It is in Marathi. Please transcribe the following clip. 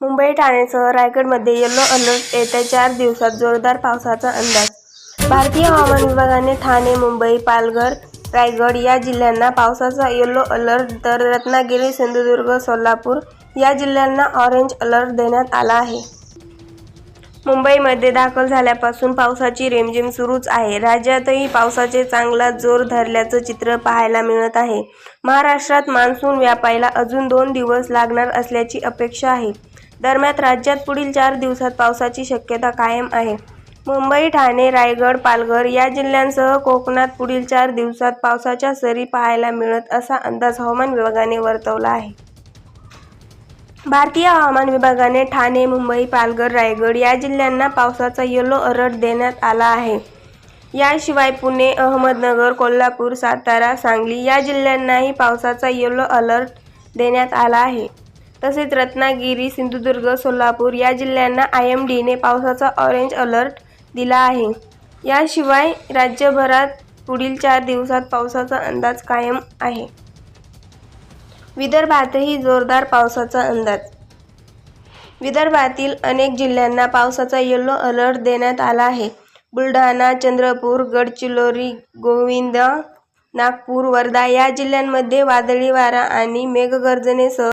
मुंबई ठाणेसह रायगडमध्ये येलो अलर्ट येत्या चार दिवसात जोरदार पावसाचा अंदाज. भारतीय हवामान विभागाने ठाणे मुंबई पालघर रायगड या जिल्ह्यांना पावसाचा येलो अलर्ट तर रत्नागिरी सिंधुदुर्ग सोलापूर या जिल्ह्यांना ऑरेंज अलर्ट देण्यात आला आहे. मुंबईमध्ये दाखल झाल्यापासून पावसाची रिमझिम सुरूच आहे. राज्यातही पावसाचे चांगला जोर धरल्याचं चित्र पाहायला मिळत आहे. महाराष्ट्रात मान्सून व्यापायला अजून दोन दिवस लागणार असल्याची अपेक्षा आहे. दरम्यान राज्यात पुढील चार दिवसात पावसाची शक्यता कायम आहे. मुंबई ठाणे रायगड पालघर या जिल्ह्यांसह कोकणात पुढील चार दिवसात पावसाच्या सरी पाहायला मिळत असा अंदाज हवामान विभागाने वर्तवला आहे. भारतीय हवामान विभागाने ठाणे मुंबई पालघर रायगड या जिल्ह्यांना पावसाचा येलो अलर्ट देण्यात आला आहे. याशिवाय पुणे अहमदनगर कोल्हापूर सातारा सांगली या जिल्ह्यांनाही पावसाचा येलो अलर्ट देण्यात आला आहे. तसेच रत्नागिरी सिंधुदुर्ग सोलापूर या जिल्ह्यांना आय एम डीने पावसाचा ऑरेंज अलर्ट दिला आहे. याशिवाय राज्यभरात पुढील चार दिवसात पावसाचा अंदाज कायम आहे. विदर्भातही जोरदार पावसाचा अंदाज. विदर्भातील अनेक जिल्ह्यांना पावसाचा येलो अलर्ट देण्यात आला आहे. बुलढाणा चंद्रपूर गडचिरोली गोविंद नागपूर वर्धा या जिल्ह्यांमध्ये वादळी वारा आणि मेघगर्जनेसह